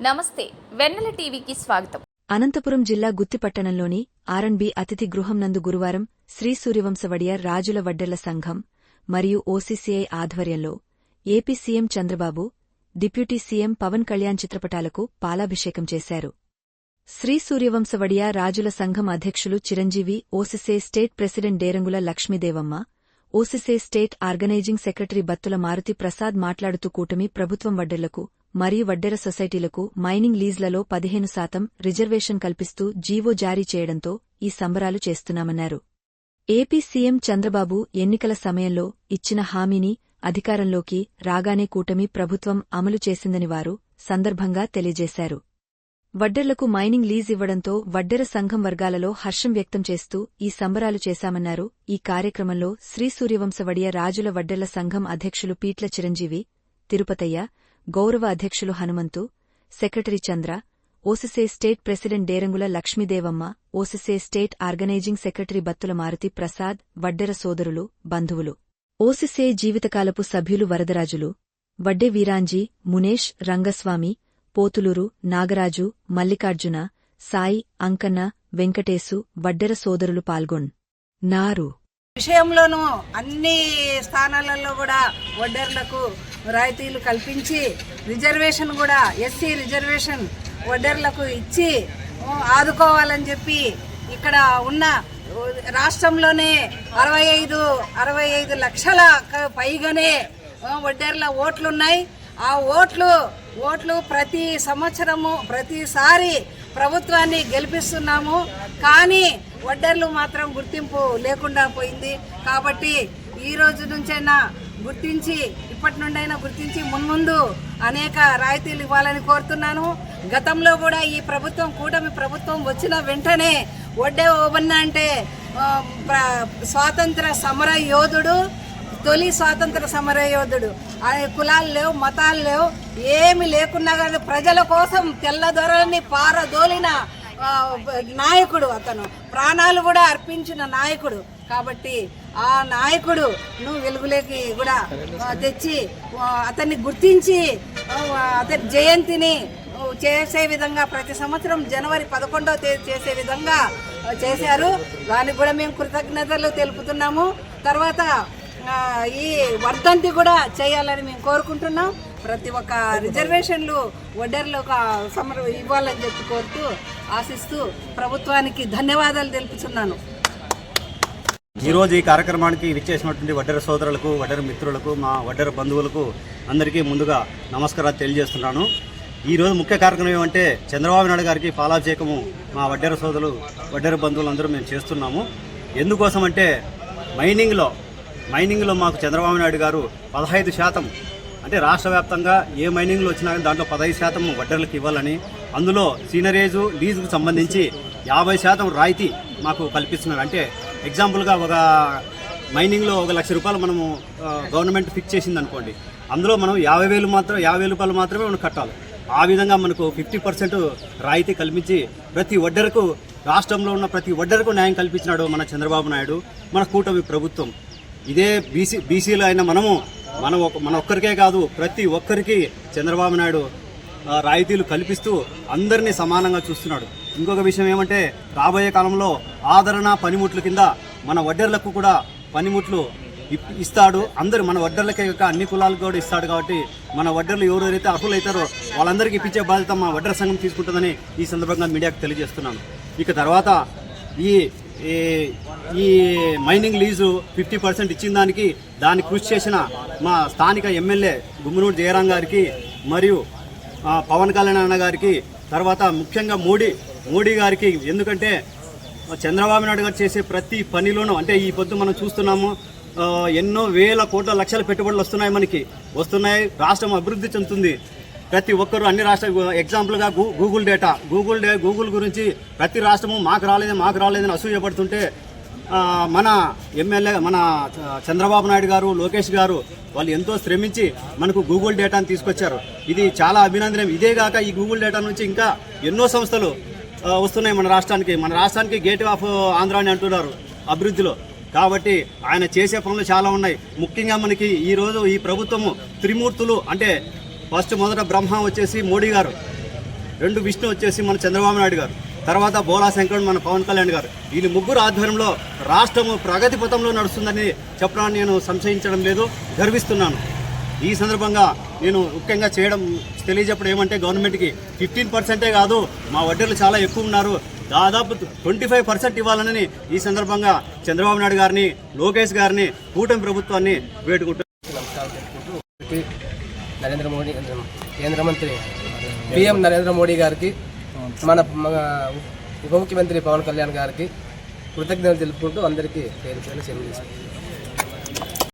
నమస్తే వెన్నెల టీవీకి స్వాగతం. అనంతపురం జిల్లా గుత్తిపట్టణంలోని ఆర్ఎన్బి అతిథి గృహం నందు గురువారం శ్రీ సూర్యవంశవడియ రాజుల వడ్డెర్ల సంఘం మరియు ఓసీసీఐ ఆధ్వర్యంలో AP CM Chandrababu deputy CM Pawan Kalyan చిత్రపటాలకు పాలాభిషేకం చేశారు. శ్రీ సూర్యవంశవడియ రాజుల సంఘం అధ్యక్షులు Chiranjeevi ఓసిసే state president Derangula Lakshmidevamma ఓసిసే state organising secretary Battula Maruti Prasad మాట్లాడుతూ కూటమి ప్రభుత్వం వడ్డెర్లకు మరియు వడ్డెర సొసైటీలకు మైనింగ్ లీజ్లలో పదిహేను శాతం రిజర్వేషన్ కల్పిస్తూ జీవో జారీ చేయడంతో ఈ సంబరాలు చేస్తున్నామన్నారు. ఏపీ సీఎం చంద్రబాబు ఎన్నికల సమయంలో ఇచ్చిన హామీని అధికారంలోకి రాగానే కూటమి ప్రభుత్వం అమలు చేసిందని వారు సందర్భంగా తెలియజేశారు. వడ్డెర్లకు మైనింగ్ లీజ్ ఇవ్వడంతో వడ్డెర సంఘం వర్గాలలో హర్షం వ్యక్తం చేస్తూ ఈ సంబరాలు చేశామన్నారు. ఈ కార్యక్రమంలో శ్రీ సూర్యవంశవడియ రాజుల వడ్డెర్ల సంఘం అధ్యక్షులు పీట్ల చిరంజీవి తిరుపతయ్య గౌరవ అధ్యక్షులు Hanumanthu secretary Chandra ఓసిసే state president Derangula Lakshmidevamma ఓసిసే state organising secretary Battula Maruti Prasad Vaddera సోదరులు బంధువులు. ఓసిసే జీవితకాలపు సభ్యులు వరదరాజులు వడ్డే వీరాంజీ మునేష్ రంగస్వామి పోతులూరు నాగరాజు మల్లికార్జున సాయి అంకన్న వెంకటేశు వడ్డెర సోదరులు పాల్గొన్. నారు. విషయంలోనూ అన్ని స్థానాలలో కూడా వడ్డర్లకు రాయితీలు కల్పించి రిజర్వేషన్ కూడా ఎస్సీ రిజర్వేషన్ వడ్డర్లకు ఇచ్చి ఆదుకోవాలని చెప్పి ఇక్కడ ఉన్న రాష్ట్రంలోనే అరవై ఐదు అరవై ఐదు లక్షల పైగానే ఆ, వడ్డేర్ల ఓట్లున్నాయి. ఆ ఓట్లు ఓట్లు ప్రతి సంవత్సరము ప్రతిసారి ప్రభుత్వాన్ని గెలిపిస్తున్నాము. కానీ వడ్డర్లు మాత్రం గుర్తింపు లేకుండా పోయింది. కాబట్టి ఈ రోజు నుంచైనా గుర్తించి ఇప్పటి నుండైనా గుర్తించి మున్ముందు అనేక రాయితీలు ఇవ్వాలని కోరుతున్నాను. గతంలో కూడా ఈ ప్రభుత్వం కూటమి ప్రభుత్వం వచ్చిన వెంటనే వడ్డే ఓబన్న అంటే స్వాతంత్ర సమర యోధుడు తొలి స్వాతంత్ర సమర యోధుడు. కులాలు లేవు మతాలు లేవు ఏమి లేకున్నా కానీ ప్రజల కోసం తెల్లదొరల్ని పారదోలిన నాయకుడు అతను. ప్రాణాలు కూడా అర్పించిన నాయకుడు. కాబట్టి ఆ నాయకుడు నువ్వు వెలుగులోకి కూడా తెచ్చి అతన్ని గుర్తించి అతని జయంతిని చేసే విధంగా ప్రతి సంవత్సరం జనవరి పదకొండవ తేదీ చేసే విధంగా చేశారు. దానికి కూడా మేము కృతజ్ఞతలు తెలుపుతున్నాము. తర్వాత ఈ వర్ధంతి కూడా చేయాలని మేము కోరుకుంటున్నాం. ప్రతి ఒక్క రిజర్వేషన్లు ఒడ్డర్లో ఒక సమర ఇవ్వాలని చెప్పి కోరుతూ ఆశిస్తూ ప్రభుత్వానికి ధన్యవాదాలు తెలుపుతున్నాను. ఈరోజు ఈ కార్యక్రమానికి విచ్చేసినటువంటి వడ్డర సోదరులకు వడ్డర మిత్రులకు మా వడ్డర బంధువులకు అందరికీ ముందుగా నమస్కారాలు తెలియజేస్తున్నాను. ఈరోజు ముఖ్య కార్యక్రమం ఏమంటే చంద్రబాబు నాయుడు గారికి పాలాభిషేకము మా వడ్డర సోదరులు వడ్డర బంధువులు అందరూ మేము చేస్తున్నాము. ఎందుకోసం అంటే మైనింగ్లో మైనింగ్లో మాకు చంద్రబాబు నాయుడు గారు పదహైదు శాతం అంటే రాష్ట్ర వ్యాప్తంగా ఏ మైనింగ్లో వచ్చినా కానీ దాంట్లో పదహైదు శాతం వడ్డర్లకు ఇవ్వాలని అందులో సీనరేజు లీజుకు సంబంధించి యాభై శాతం రాయితీ మాకు కల్పిస్తున్నారు. అంటే ఎగ్జాంపుల్గా ఒక మైనింగ్లో ఒక లక్ష రూపాయలు మనము గవర్నమెంట్ ఫిక్స్ చేసింది అనుకోండి అందులో మనం యాభై వేలు మాత్రం యాభై వేల రూపాయలు మాత్రమే మనం కట్టాలి. ఆ విధంగా మనకు ఫిఫ్టీ పర్సెంట్ రాయితీ కల్పించి ప్రతి వడ్డరకు రాష్ట్రంలో ఉన్న ప్రతి వడ్డరకు న్యాయం కల్పించినాడు మన చంద్రబాబు నాయుడు మన కూటమి ప్రభుత్వం. ఇదే బీసీ బీసీలో అయిన మనము మన ఒక మన ఒక్కరికే కాదు ప్రతి ఒక్కరికి చంద్రబాబు నాయుడు రాయితీలు కల్పిస్తూ అందరినీ సమానంగా చూస్తున్నాడు. ఇంకొక విషయం ఏమంటే రాబోయే కాలంలో ఆదరణ పనిముట్లు కింద మన వడ్డర్లకు కూడా పనిముట్లు ఇప్- ఇస్తాడు. అందరు మన వడ్డర్లకే కాక అన్ని కులాలకు కూడా ఇస్తాడు కాబట్టి మన వడ్డర్లు ఎవరెవరైతే అర్హులైతారో వాళ్ళందరికీ ఇప్పించే బాధ్యత మా వడ్డర సంఘం తీసుకుంటుందని ఈ సందర్భంగా మీడియాకు తెలియజేస్తున్నాను. ఇక తర్వాత ఈ ఈ- ఈ మైనింగ్ లీజు ఫిఫ్టీ పర్సెంట్ ఇచ్చిన దానికి దాన్ని కృషి చేసిన మా స్థానిక ఎమ్మెల్యే గుమ్మనూరు జయరాం గారికి మరియు పవన్ కళ్యాణ్ అన్న గారికి తర్వాత ముఖ్యంగా మోడీ మోడీ గారికి ఎందుకంటే చంద్రబాబు నాయుడు గారు చేసే ప్రతి పనిలోనూ అంటే ఈ పొద్దు మనం చూస్తున్నాము ఎన్నో వేల కోట్ల లక్షల పెట్టుబడులు వస్తున్నాయి మనకి. వస్తున్నాయి రాష్ట్రం అభివృద్ధి చెందుతుంది. ప్రతి ఒక్కరు అన్ని రాష్ట్ర ఎగ్జాంపుల్గా గూ Google data Google day Google గురించి ప్రతి రాష్ట్రము మాకు రాలేదు మాకు రాలేదని అసూయపడుతుంటే మన ఎమ్మెల్యే మన చంద్రబాబు నాయుడు గారు లోకేష్ గారు వాళ్ళు ఎంతో శ్రమించి మనకు గూగుల్ డేటాను తీసుకొచ్చారు. ఇది చాలా అభినందనం ఇదే కాక ఈ గూగుల్ డేటా నుంచి ఇంకా ఎన్నో సంస్థలు వస్తున్నాయి మన రాష్ట్రానికి. మన రాష్ట్రానికి గేట్ ఆఫ్ ఆంధ్ర అని అంటున్నారు అభివృద్ధిలో. కాబట్టి ఆయన చేసే పనులు చాలా ఉన్నాయి. ముఖ్యంగా మనకి ఈ రోజు ఈ ప్రభుత్వము త్రిమూర్తులు అంటే ఫస్ట్ మొదట బ్రహ్మ వచ్చేసి మోడీ గారు రెండు విష్ణు వచ్చేసి మన చంద్రబాబు నాయుడు గారు తర్వాత బోలా శంకర్ మన పవన్ కళ్యాణ్ గారు. వీళ్ళు ముగ్గురు ఆధ్వర్యంలో రాష్ట్రము ప్రగతి పథంలో నడుస్తుందని చెప్పడానికి నేను సంశయించడం లేదు గర్విస్తున్నాను. ఈ సందర్భంగా నేను ముఖ్యంగా చేయడం తెలియజెప్పడం ఏమంటే గవర్నమెంట్కి ఫిఫ్టీన్ పర్సెంటే కాదు మా వడ్డీలు చాలా ఎక్కువ ఉన్నారు. దాదాపు ట్వంటీ ఫైవ్ పర్సెంట్ ఇవ్వాలని ఈ సందర్భంగా చంద్రబాబు నాయుడు గారిని లోకేష్ గారిని కూటమి ప్రభుత్వాన్ని వేడుకుంటున్నాను. నరేంద్ర మోడీ కేంద్ర మంత్రి పిఎం నరేంద్ర మోడీ గారికి మన ఉప ముఖ్యమంత్రి పవన్ కళ్యాణ్ గారికి కృతజ్ఞతలు తెలుపుకుంటూ అందరికీ పేరు పేరు సెలవు తీసుకుంటాం